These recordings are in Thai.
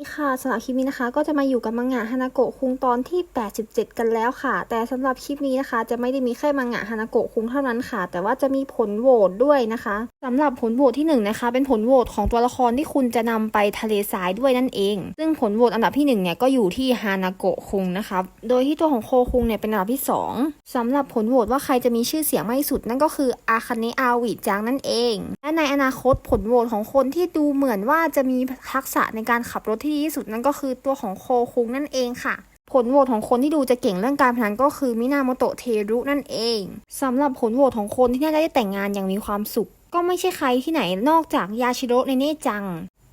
นี่ค่ะสำหรับคลิปนี้นะคะ ก็จะมาอยู่กับมังงะฮานาโกะคุงตอนที่ 87 กันแล้วค่ะ แต่สำหรับคลิปนี้นะคะ จะไม่ได้มีแค่มังงะฮานาโกะคุงเท่านั้นค่ะ แต่ว่าจะมีผลโหวตด้วยนะคะ สำหรับผลโหวตที่หนึ่งนะคะเป็นผลโหวตของตัวละครที่คุณจะนำไปทะเลทรายด้วยนั่นเอง ซึ่งผลโหวตอันดับที่หนึ่งเนี่ยก็อยู่ที่ฮานาโกะคุงนะคะโดยที่ตัวของโคคุงเนี่ยเป็นอันดับที่สองสำหรับผลโหวตว่าใครจะมีชื่อเสียงมากที่สุดนั่นก็คืออาคาเนะอาวิจังนั่นเอง และในอนาคตผลโหวตของคนที่ดูเหมือนว่าจะมีทักษะในการขับรถที่ดีที่สุดนั่นก็คือตัวของโคคุงนั่นเองค่ะผลโหวตของคนที่ดูจะเก่งเรื่องการพนันก็คือมินาโมโตะเทรุนั่นเองสำหรับผลโหวตของคนที่น่าจะได้แต่งงานอย่างมีความสุข ก็ไม่ใช่ใครที่ไหนนอกจากยาชิโร่ในเน่จัง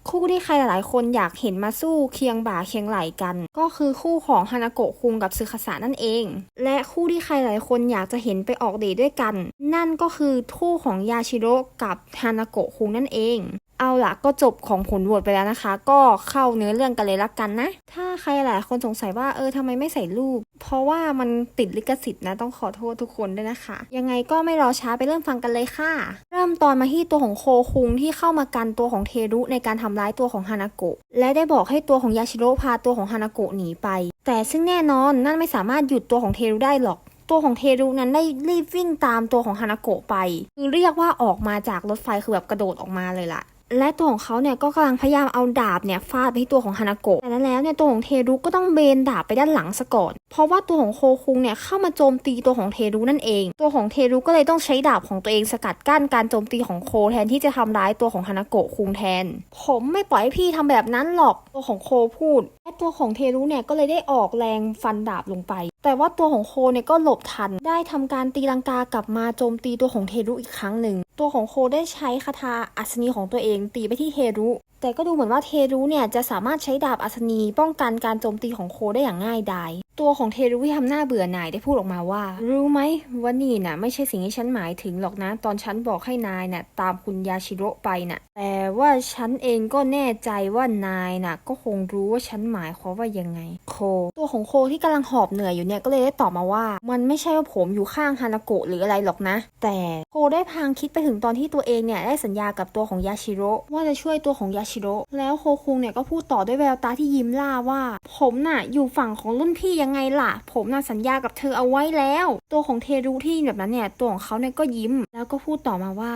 คู่ที่ใครหลายๆ คนอยากเห็นมาสู้เคียงบ่าเคียงไหลกัน ก็คือคู่ของฮานาโกะคุงกับซึคาสะนั่นเอง และคู่ที่ใครหลายคนอยากจะเห็นไปออกเดทด้วยกัน นั่นก็คือคู่ของยาชิโร่กับฮานาโกะคุงนั่นเอง เอาล่ะก็จบของผลโหวตไปแล้วนะคะ ก็เข้าเนื้อเรื่องกันเลยละกันนะ ถ้าใครหลายคนสงสัยว่าเออทำไมไม่ใส่รูป เพราะว่ามันติดลิขสิทธิ์นะต้องขอโทษทุกคนด้วยนะคะ ยังไงก็ไม่รอช้าไปเริ่มฟังกันเลยค่ะ เริ่มตอนมาที่ตัวของโคคุงที่เข้ามากันตัวของเทรุในการทำร้ายตัวของฮานาโกะและได้บอกให้ตัวของยาชิโร่พาตัวของฮานาโกะหนีไป แต่ซึ่งแน่นอนนั่นไม่สามารถหยุดตัวของเทรุได้หรอกตัวของเทรุนั้นได้รีบวิ่งตามตัวของฮานาโกะไป คือเรียกว่าออกมาจากรถไฟคือแบบกระโดดออกมาเลยล่ะ และตัวของเขาเนี่ยก็กำลังพยายามเอาดาบเนี่ยฟาดไปที่ตัวของฮานาโกะ แต่นั้นแล้วเนี่ยตัวของเทรุก็ต้องเบนดาบไปด้านหลังซะก่อน เพราะว่าตัวของโคคุงเนี่ยเข้ามาโจมตีตัวของเทรุนั่นเอง ตัวของเทรุก็เลยต้องใช้ดาบของตัวเองสกัดกั้นการโจมตีของโคแทนที่จะทำร้ายตัวของฮานาโกะคุงแทน ผมไม่ปล่อยให้พี่ทำแบบนั้นหรอก ตัวของโคพูด และตัวของเทรุเนี่ยก็เลยได้ออกแรงฟันดาบลงไป แต่ว่าตัวของโคเนี่ยก็หลบทัน ได้ทำการตีลังกากลับมาโจมตีตัวของเทรุอีกครั้งหนึ่ง ตัวของโคได้ใช้คาถาอัศนีของตัวเองตีไปที่เทรุ แต่ก็ดูเหมือนว่าเทรุเนี่ยจะสามารถใช้ดาบอัศนีป้องกันการโจมตีของโคได้อย่างง่ายดาย ตัวของเทรุที่ทำหน้าเบื่อหน่ายได้พูดออกมาว่า รู้ไหมว่านี่น่ะ ไม่ใช่สิ่งที่ฉันหมายถึงหรอกนะ ตอนฉันบอกให้นายน่ะ ตามคุณยาชิโร่ไปน่ะ แต่ว่าฉันเองก็แน่ใจว่านายน่ะ ก็คงรู้ว่าฉันหมายความว่ายังไง โค ตัวของโคที่กำลังหอบเหนื่อยอยู่เนี่ยก็เลยได้ตอบมาว่า มันไม่ใช่ว่าผมอยู่ข้างฮานาโกะหรืออะไรหรอกนะ แต่โคได้พางคิดไปถึงตอนที่ตัวเองเนี่ยได้สัญญากับตัวของยาชิโร่ว่าจะช่วยตัวของยาชิโร่แล้วโคคุงเนี่ยก็พูดต่อด้วยแววตาที่ยิ้มล่าว่า ผมน่ะอยู่ฝั่งของรุ่นพี่ยังไงล่ะ ผมน่ะสัญญากับเธอเอาไว้แล้ว ตัวของเทรุที่แบบนั้นเนี่ย ตัวของเขาเนี่ยก็ยิ้ม แล้วก็พูดต่อมาว่า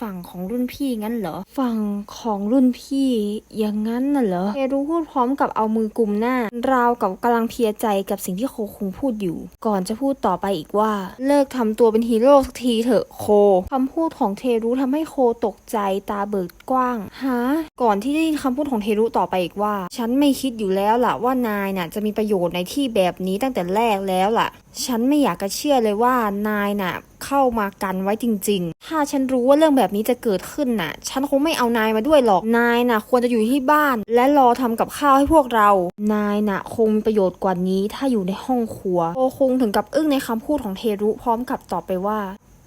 ฝั่งของรุ่นพี่งั้นเหรอ ฝั่งของรุ่นพี่อย่างนั้นน่ะเหรอเทรุพูดพร้อมกับเอามือกุมหน้า ราวกับกำลังเพียใจกับสิ่งที่โคคุงพูดอยู่ ก่อนจะพูดต่อไปอีกว่า เลิกทำตัวเป็นฮีโร่สักทีเถอะโคคำพูดของเทรุทำให้โคตกใจตาเบิกกว้างฮะก่อนที่ได้ยินคำพูดของเทรุต่อไปอีกว่า ฉันไม่คิดอยู่แล้วล่ะว่านายน่ะจะมีประโยชน์ในที่แบบนี้ตั้งแต่แรกแล้วล่ะ ฉันไม่อยากจะเชื่อเลยว่านายน่ะเข้ามากันไว้จริง ๆ ถ้าฉันรู้ว่าเรื่องแบบนี้จะเกิดขึ้นน่ะ ฉันคงไม่เอานายมาด้วยหรอก นายน่ะ ควรจะอยู่ที่บ้าน และรอทำกับข้าวให้พวกเรา นายน่ะ คงมีประโยชน์กว่านี้ถ้าอยู่ในห้องครัว โอคงถึงกับอึ้งในคำพูดของเทรุพร้อมกับตอบไปว่า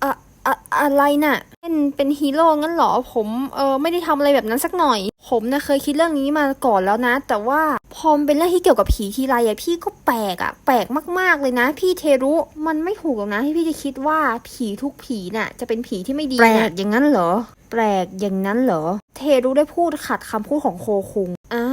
อะอะอะไรน่ะเป็นเป็นฮีโร่งั้นเหรอ ผม เออไม่ได้ทำอะไรแบบนั้นสักหน่อย ผมนะเคยคิดเรื่องนี้มาก่อนแล้วนะ แต่ว่า พอมันเป็นเรื่องที่เกี่ยวกับผีทีไรอะพี่ก็แปลกอะแปลกมากๆเลยนะ พี่เทรุมันไม่ถูกหรอกนะที่พี่จะคิดว่าผีทุกผีน่ะ จะเป็นผีที่ไม่ดีแปลน่ะกอย่างนั้นเหรอ แปลกอย่างนั้นเหรอ เทรุได้พูดขัดคำพูดของโคคุงอ่า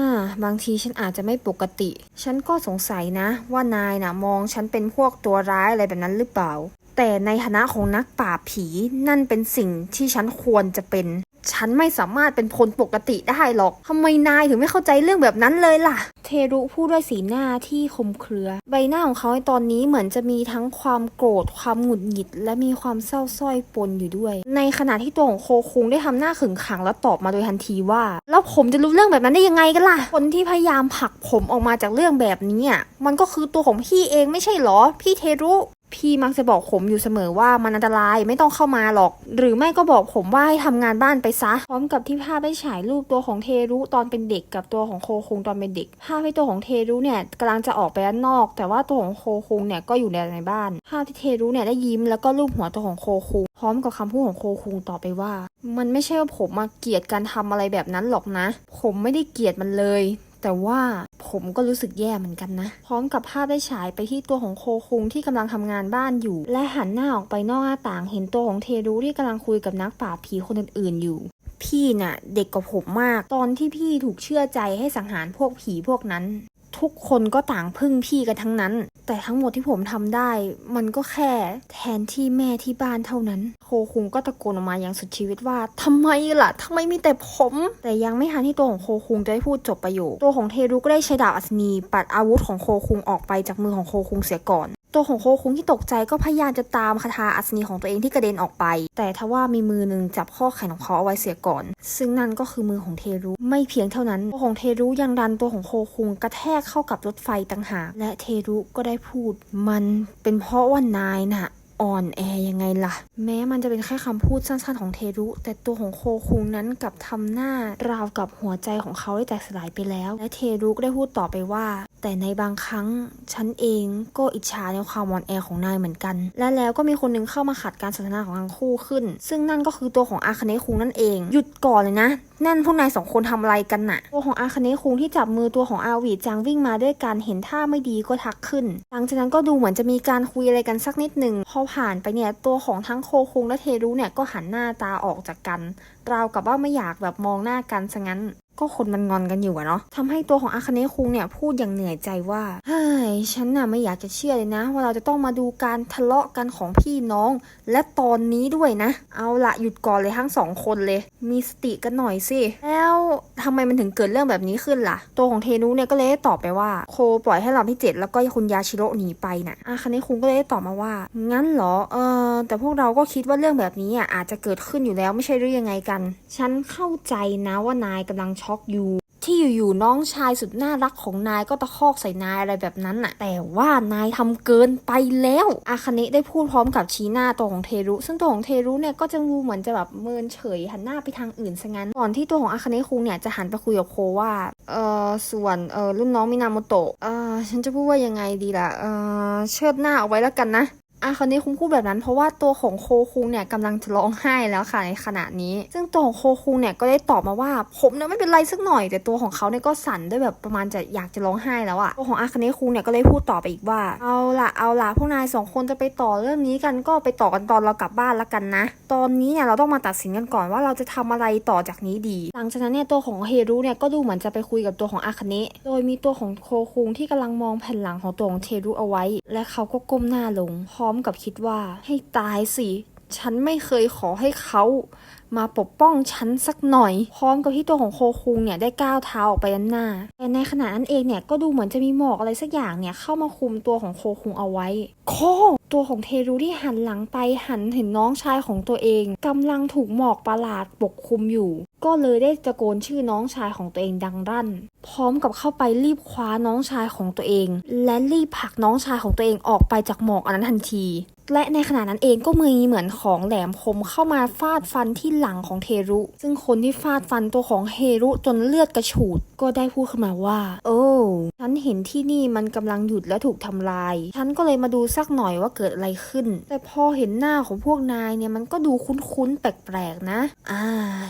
บางทีฉันอาจจะไม่ปกติ ฉันก็สงสัยนะ ว่านายนะมองฉันเป็นพวกตัวร้ายอะไรแบบนั้นหรือเปล่า แต่ในฐานะของนักปราบผีนั่นเป็นสิ่งที่ฉันควรจะเป็น ฉันไม่สามารถเป็นคนปกติได้หรอกทำไมนายถึงไม่เข้าใจเรื่องแบบนั้นเลยล่ะ เทรุพูดด้วยสีหน้าที่คมเครือ ใบหน้าของเขาในตอนนี้เหมือนจะมีทั้งความโกรธ ความหงุดหงิด และมีความเศร้าสร้อยปนอยู่ด้วย ในขณะที่ตัวของโคคุงได้ทำหน้าขึงขังแล้วตอบมาโดยทันทีว่า แล้วผมจะรู้เรื่องแบบนั้นได้ยังไงกันล่ะ คนที่พยายามผลักผมออกมาจากเรื่องแบบนี้มันก็คือตัวของพี่เองไม่ใช่เหรอ พี่เทรุ พี่มักจะบอกผมอยู่เสมอว่ามันอันตรายไม่ต้องเข้ามาหรอก หรือไม่ก็บอกผมว่าให้ทำงานบ้านไปซะ พร้อมกับที่ภาพได้ฉายรูปตัวของเทรุตอนเป็นเด็กกับตัวของโคคุงตอนเป็นเด็ก ภาพให้ตัวของเทรุเนี่ยกำลังจะออกไปด้านนอก แต่ว่าตัวของโคคุงเนี่ยก็อยู่ในในบ้าน ภาพที่เทรุเนี่ยได้ยิ้มแล้วก็รูปหัวตัวของโคคุงพร้อมกับคำพูดของโคคุงต่อไปว่า มันไม่ใช่ว่าผมมาเกลียดการทำอะไรแบบนั้นหรอกนะ ผมไม่ได้เกลียดมันเลย แต่ว่าผมก็รู้สึกแย่เหมือนกันนะ พร้อมกับภาพได้ฉายไปที่ตัวของโคคุงที่กำลังทำงานบ้านอยู่ และหันหน้าออกไปนอกหน้าต่างเห็นตัวของเทรุที่กำลังคุยกับนักป่าผีคนอื่นๆอยู่พี่น่ะเด็กกว่าผมมาก ตอนที่พี่ถูกเชื่อใจให้สังหารพวกผีพวกนั้น ทุกคนก็ต่างพึ่งพี่กันทั้งนั้น แต่ทั้งหมดที่ผมทำได้ มันก็แค่แทนที่แม่ที่บ้านเท่านั้น โคคุงก็ตะโกนออกมาอย่างสุดชีวิตว่าทำไมล่ะทำไมมีแต่ผม แต่ยังไม่ทันที่ตัวของโคคุงจะได้พูดจบประโยคตัวของเทรุก็ได้ใช้ดาบอัศนีปัดอาวุธของโคคุงออกไปจากมือของโคคุงเสียก่อน ตัวของโคคุงที่ตกใจก็พยายามจะตามคาถาอัศนีของตัวเองที่กระเด็นออกไป แต่ทว่ามีมือหนึ่งจับข้อแขนของเขาเอาไว้เสียก่อน ซึ่งนั่นก็คือมือของเทรุ ไม่เพียงเท่านั้นตัวของเทรุยังดันตัวของโคคุงกระแทกเข้ากับรถไฟต่างหากและเทรุก็ได้พูด มันเป็นเพราะว่านายน่ะอ่อนแอยังไงล่ะ แม้มันจะเป็นแค่คำพูดสั้นๆของเทรุ แต่ตัวของโคคุงนั้นกับทำหน้าราวกับหัวใจของเขาได้แตกสลายไปแล้ว และเทรุก็ได้พูดต่อไปว่า แต่ในบางครั้งฉันเองก็อิจฉาในความอ่อนแอของนายเหมือนกัน และแล้วก็มีคนหนึงเข้ามาขัดการสนทนาของทั้งคู่ขึ้น ซึ่งนั่นก็คือตัวของอาคเนะคุงนั่นเอง หยุดก่อนเลยนะนั่นพวกนายสองคนทำอะไรกันน่ะ ตัวของอาคเนะคุงที่จับมือตัวของอาวีจังวิ่งมาด้วยกันเห็นท่าไม่ดีก็ทักขึ้น หลังจากนั้นก็ดูเหมือนจะมีการคุยอะไรกันสักนิดหนึ่งพอผ่านไปเนี่ยตัวของทั้งโคคุงและเทรุเนี่ยก็หันหน้าตาออกจากกันราวกับว่าไม่อยากแบบมองหน้ากันซะงั้น ก็คนมันงอนกันอยู่อะเนาะทำให้ตัวของอาคเนะคุงเนี่ยพูดอย่างเหนื่อยใจว่าเฮ้ยฉันน่ะไม่อยากจะเชื่อเลยนะ ว่าเราจะต้องมาดูการทะเลาะกันของพี่น้อง และตอนนี้ด้วยนะ เอาละหยุดก่อนเลยทั้งสองคนเลย มีสติกันหน่อยสิ แล้วทำไมมันถึงเกิดเรื่องแบบนี้ขึ้นล่ะ ตัวของเทนุเนี่ยก็เลยได้ตอบไปว่า โคปล่อยให้ลำที่เจ็ดแล้วก็คุณยาชิโร่หนีไปน่ะอาคเนะคุงก็เลยได้ตอบมาว่า งั้นเหรอ เออแต่พวกเราก็คิดว่าเรื่องแบบนี้อะอาจจะเกิดขึ้นอยู่แล้วไม่ใช่หรือยังไงกัน ฉันเข้าใจนะว่านายกำลังชอกอยู่ ที่อยู่ๆน้องชายสุดน่ารักของนายก็ตะคอกใส่นายอะไรแบบนั้นน่ะ แต่ว่านายทำเกินไปแล้วอาคาเนะได้พูดพร้อมกับชี้หน้าตัวของเทรุ ซึ่งตัวของเทรุเนี่ยก็จะดูเหมือนจะแบบเมินเฉยหันหน้าไปทางอื่นซะงั้นก่อนที่ตัวของอาคาเนะคุงเนี่ยจะหันไปคุยกับโคว่าเออส่วนเออรุ่นน้องมินามโตะเออฉันจะพูดว่ายังไงดีล่ะเออเชิดหน้าเอาไว้แล้วกันนะ อาคาเนะคุงพูดแบบนั้นเพราะว่าตัวของโคคุงเนี่ยกำลังจะร้องไห้แล้วค่ะในขณะนี้ ซึ่งตัวของโคคุงเนี่ยก็ได้ตอบมาว่า ผมเนี่ยไม่เป็นไรสักหน่อย แต่ตัวของเขาเนี่ยก็สั่นด้วยแบบประมาณจะอยากจะร้องไห้แล้วอะตัวของอาคเนะคุงเนี่ยก็เลยพูดต่อไปอีกว่า เอาละเอาละพวกนายสองคนจะไปต่อเรื่องนี้กันก็ไปต่อกันตอนเรากลับบ้านละกันนะ ตอนนี้เนี่ยเราต้องมาตัดสินกันก่อนว่าเราจะทำอะไรต่อจากนี้ดี หลังจากนั้นเนี่ยตัวของเฮรุเนี่ยก็ดูเหมือนจะไปคุยกับตัวของอาคเนะโดยมีตัวของโคคุงที่กำลังมองแผ่นหลังของตัวของเทรุเอาไว้ และเขาก็ก้มหน้าลงพร้อมกับคิดว่าให้ตายสิฉันไม่เคยขอให้เขามาปกป้องฉันสักหน่อย พร้อมกับที่ตัวของโคคุงเนี่ยได้ก้าวเท้าออกไปด้านหน้า แต่ในขณะนั้นเองเนี่ยก็ดูเหมือนจะมีหมอกอะไรสักอย่างเนี่ยเข้ามาคุมตัวของโคคุงเอาไว้ โค ตัวของเทรุที่หันหลังไปหันเห็นน้องชายของตัวเองกำลังถูกหมอกประหลาดปกคลุมอยู่ ก็เลยได้ตะโกนชื่อน้องชายของตัวเองดังรั่น พร้อมกับเข้าไปรีบคว้าน้องชายของตัวเอง และรีบผลักน้องชายของตัวเองออกไปจากหมอกอันนั้นทันที และในขณะนั้นเองก็มีเหมือนของแหลมคมเข้ามาฟาดฟันที่หลังของเทรุ ซึ่งคนที่ฟาดฟันตัวของเฮรุจนเลือดกระฉูดก็ได้พูดขึ้นมาว่าโอ้ ฉันเห็นที่นี่มันกำลังหยุดและถูกทำลาย ฉันก็เลยมาดูสักหน่อยว่าเกิดอะไรขึ้น แต่พอเห็นหน้าของพวกนายเนี่ยมันก็ดูคุ้นๆแปลกๆนะ อ่า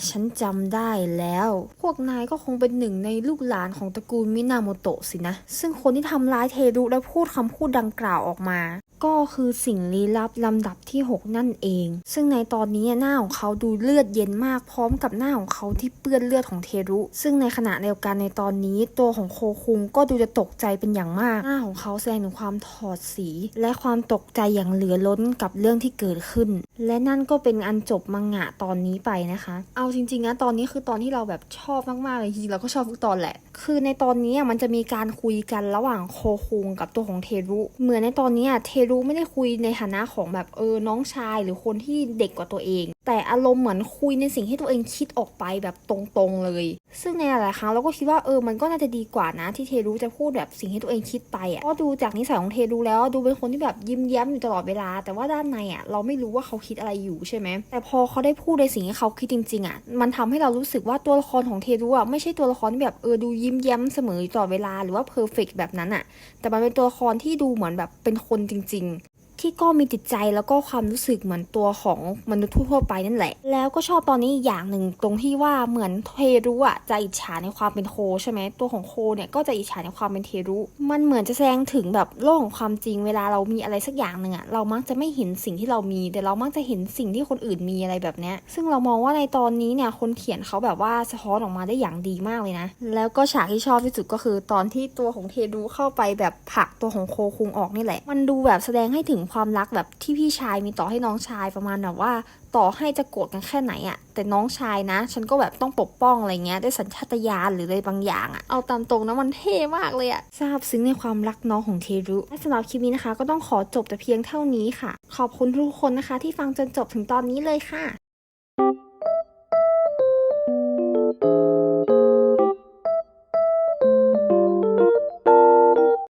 ฉันจำได้แล้ว พวกนายก็คงเป็นหนึ่งในลูกหลานของตระกูลมินาโมโตะสินะ ซึ่งคนที่ทำร้ายเทรุและพูดคำพูดดังกล่าวออกมา ก็คือสิ่งลี้ลับลำดับที่ 6 นั่นเอง ซึ่งในตอนนี้หน้าของเขาดูเลือดเย็นมากพร้อมกับหน้าของเขาที่เปื้อนเลือดของเทรุ ซึ่งในขณะเดียวกันในตอนนี้ตัวของโคคุงก็ดูจะตกใจเป็นอย่างมากหน้าของเขาแสดงถึงความถอดสี และความตกใจอย่างเหลือล้นกับเรื่องที่เกิดขึ้น และนั่นก็เป็นอันจบมังงะตอนนี้ไปนะคะ เอาจริงๆนะตอนนี้คือตอนที่เราแบบชอบมากๆเลยจริงๆเราก็ชอบทุกตอนแหละ คือในตอนนี้มันจะมีการคุยกันระหว่างโคคุงกับตัวของเทรุ เหมือนในตอนนี้เทรุไม่ได้คุยในฐานะของแบบเออน้องชายหรือคนที่เด็กกว่าตัวเอง แต่อารมณ์เหมือนคุยในสิ่งที่ตัวเองคิดออกไปแบบตรงๆเลย ซึ่งในหลายๆครั้งเราก็คิดว่าเออมันก็น่าจะดีกว่านะที่เทรุจะพูดแบบสิ่งที่ตัวเองคิดไปอะก็ดูจากนิสัยของเทรุแล้วดูเป็นคนที่แบบยิ้มแย้มอยู่ตลอดเวลา แต่ว่าด้านในอะเราไม่รู้ว่าเขาคิดอะไรอยู่ใช่ไหมแต่พอเขาได้พูดในสิ่งที่เขาคิดจริงๆอะมันทำให้เรารู้สึกว่าตัวละครของเทรุอะไม่ใช่ตัวละครที่แบบเออดูยิ้มแย้มเสมออยู่ตลอดเวลาหรือว่าเพอร์เฟกแบบนั้นอะแต่มันเป็นตัวละครที่ดูเหมือนแบบเป็นคนจริงๆ ที่ก็มีจิตใจแล้วก็ความรู้สึกเหมือนตัวของมนุษย์ทั่วไปนั่นแหละ แล้วก็ชอบตอนนี้อย่างหนึ่งตรงที่ว่าเหมือนเทรุอะจะอิจฉาในความเป็นโคใช่ไหมตัวของโคเนี่ยก็จะอิจฉาในความเป็นเทรุ มันเหมือนจะแสดงถึงแบบโลกของความจริงเวลาเรามีอะไรสักอย่างหนึ่งอะเรามักจะไม่เห็นสิ่งที่เรามี แต่เรามักจะเห็นสิ่งที่คนอื่นมีอะไรแบบเนี้ยซึ่งเรามองว่าในตอนนี้เนี่ยคนเขียนเขาแบบว่าสะท้อนออกมาได้อย่างดีมากเลยนะ แล้วก็ฉากที่ชอบที่สุดก็คือ ตอนที่ตัวของเทรุเข้าไปแบบผลักตัวของโคคุงออกนี่แหละ มันดูแบบแสดงให้ถึงความรักแบบที่พี่ชายมีต่อให้น้องชายประมาณแบบว่า ต่อให้จะโกรธกันแค่ไหนอะแต่น้องชายนะ ฉันก็แบบต้องปกป้องอะไรเงี้ยด้วยสัญชาตญาณหรืออะไรบางอย่างอะเอาตามตรงนะมันเท่มากเลยอะซาบซึ้งในความรักน้องของเทรุและสำหรับคลิปนี้นะคะ ก็ต้องขอจบแต่เพียงเท่านี้ค่ะ ขอบคุณทุกคนนะคะ ที่ฟังจนจบถึงตอนนี้เลยค่ะ